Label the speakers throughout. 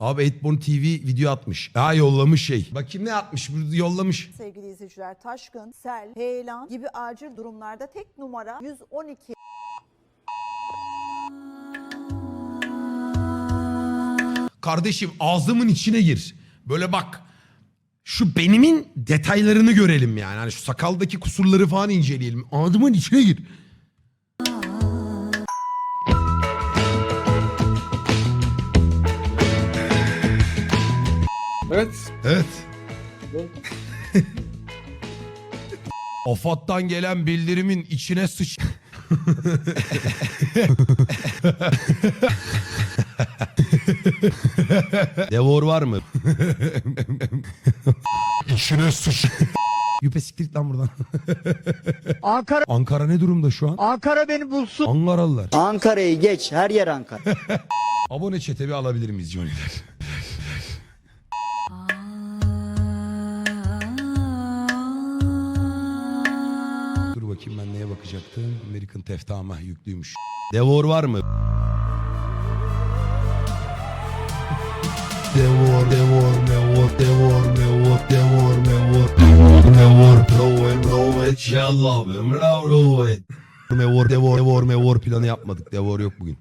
Speaker 1: Abi Eightborn TV video atmış. Ha yollamış şey. Bakayım ne atmış? Yollamış.
Speaker 2: Sevgili izleyiciler taşkın, sel, heyelan gibi acil durumlarda tek numara 112.
Speaker 1: Kardeşim ağzımın içine gir. Böyle bak. Şu benimin detaylarını görelim yani. Hani şu sakaldaki kusurları falan inceleyelim. Ağzımın içine gir.
Speaker 3: Evet.
Speaker 1: Evet. AFAD'dan gelen bildirimin içine sıç... Devor var mı? içine sıç... Yüpe siktir lan buradan.
Speaker 4: Ankara
Speaker 1: Ankara ne durumda şu an?
Speaker 4: Ankara beni bulsun.
Speaker 1: Ankaralılar.
Speaker 5: Ankara'yı geç her yer Ankara.
Speaker 1: Abone çete bir alabilir miyiz Johnny'ler? bakacaktım. American Teftama yüklüymüş. Devor var mı? Devor, devor, mevor, devor, mevor, devor, mevor, devor, mevor, proven, proven, shall love him, proven. Mevor, devor, devor, mevor planı yapmadık. Devor yok bugün.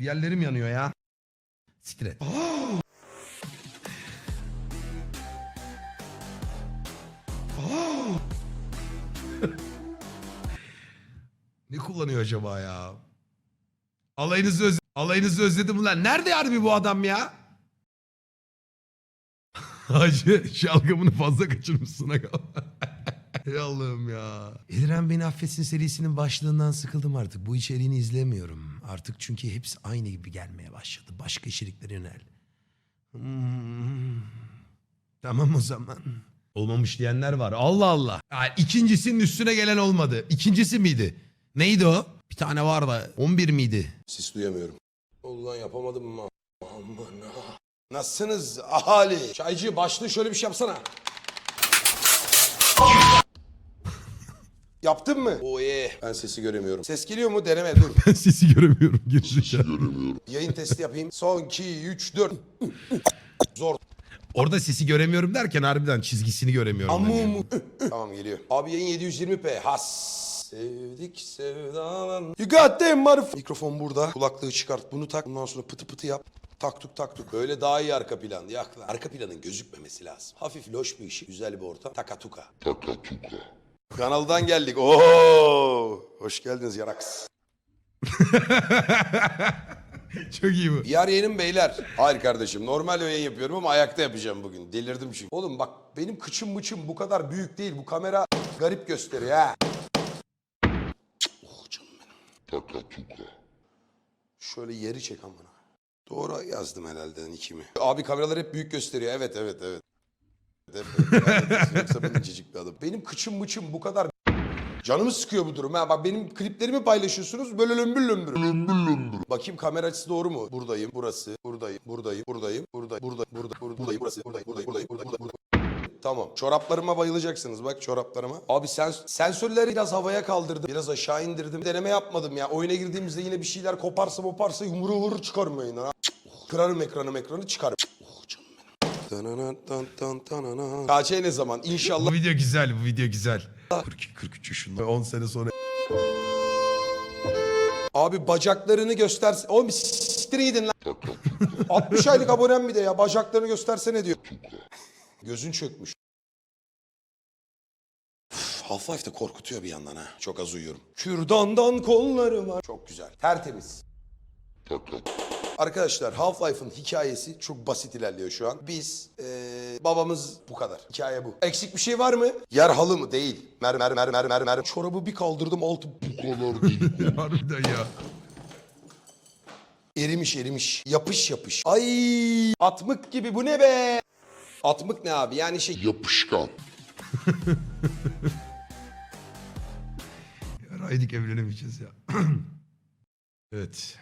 Speaker 1: Yerlerim yanıyor ya. Siktir et. Oh. Kullanıyor acaba ya? Alayınızı, öz alayınızı özledim ulan. Nerede harbi bu adam ya? Hacı şalgamını fazla kaçırmışsın. Ey Allah'ım ya. Eliren Beni Affetsin serisinin başlığından sıkıldım artık. Bu içeriğini izlemiyorum. Artık çünkü hepsi aynı gibi gelmeye başladı. Başka içeriklere yönel. Hmm. Tamam o zaman. Olmamış diyenler var. Allah Allah. Yani ikincisinin üstüne gelen olmadı. İkincisi miydi? Neydi o? Bir tane var da 11 miydi?
Speaker 6: Sis duyamıyorum. Ulan yapamadım mı? Aman ha. Nasılsınız ahali? Çaycı başlığı şöyle bir şey yapsana. Yaptın mı? Oye. Ben sesi göremiyorum. Ses geliyor mu? Deneme dur.
Speaker 1: Ben sesi göremiyorum. Gerizekalı.
Speaker 6: Yayın testi yapayım. Son 2, 3, 4. Zor.
Speaker 1: Orada sesi göremiyorum derken harbiden çizgisini göremiyorum. ben yani.
Speaker 6: Amumu. tamam geliyor. Abi yayın 720p. Has. Sevdik sevdalan. You got them motherf- Mikrofon burada. Kulaklığı çıkart. Bunu tak. Bundan sonra pıtı pıtı yap. Taktuk taktuk. Böyle daha iyi arka plan. Yakla. Arka planın gözükmemesi lazım. Hafif loş bir ışık. Güzel bir ortam. Takatuka. Takatuka. Kanaldan geldik. Oo! Hoş geldiniz yaraks.
Speaker 1: Çok iyi bu.
Speaker 6: VR yayınım beyler. Hayır kardeşim normal yayın yapıyorum ama ayakta yapacağım bugün. Delirdim çünkü. Oğlum bak benim kıçım mıçım bu kadar büyük değil. Bu kamera garip gösteriyor ha. Benim. Şöyle yeri çek amına. Doğru yazdım herhalde ikimi. Abi kameralar hep büyük gösteriyor. Evet evet evet. Evet, evet. Yoksa ben incecik bir adam. Benim kıçım mıçım bu kadar Canımı sıkıyor bu durum ha. Bak benim kliplerimi paylaşıyorsunuz böyle lömbür lömbür. Lömbür lömbür. Bakayım kamera açısı doğru mu? Buradayım, burası, buradayım, buradayım, buradayım, burada, burada, burada, burada, buradayım, burası, buradayım, buradayım, buradayım, burada, burada. Tamam. Çoraplarıma bayılacaksınız bak çoraplarıma. Abi sen sensörleri biraz havaya kaldırdım. Biraz aşağı indirdim. Deneme yapmadım ya. Oyuna girdiğimizde yine bir şeyler koparsa moparsa yumruğu vurur çıkarım ha. Kırarım ekranı ekranı çıkarım. KÇ ne zaman? İnşallah
Speaker 1: Bu video güzel, bu video güzel. 42 43 yaşında 10 sene sonra
Speaker 6: Abi bacaklarını gösterse... Oğlum siktir gidin lan. 60 aylık abonem bir de ya. Bacaklarını göstersene diyor. Gözün çökmüş. Half-Life de korkutuyor bir yandan ha. Çok az uyuyorum. Kürdandan kollarım var. Çok güzel. Tertemiz. Arkadaşlar Half-Life'ın hikayesi çok basit ilerliyor şu an. Biz eee, babamız bu kadar. Hikaye bu. Eksik bir şey var mı? Yer halı mı? Değil. Mer mer mer mer mer mer. Çorabı bir kaldırdım altı bu kadar değil.
Speaker 1: harbiden ya.
Speaker 6: Erimiş erimiş. Yapış yapış. Ay atmık gibi bu ne be? Atmık ne abi? Yani şey yapışkan.
Speaker 1: Yaraydık evlenemeyeceğiz ya. evet.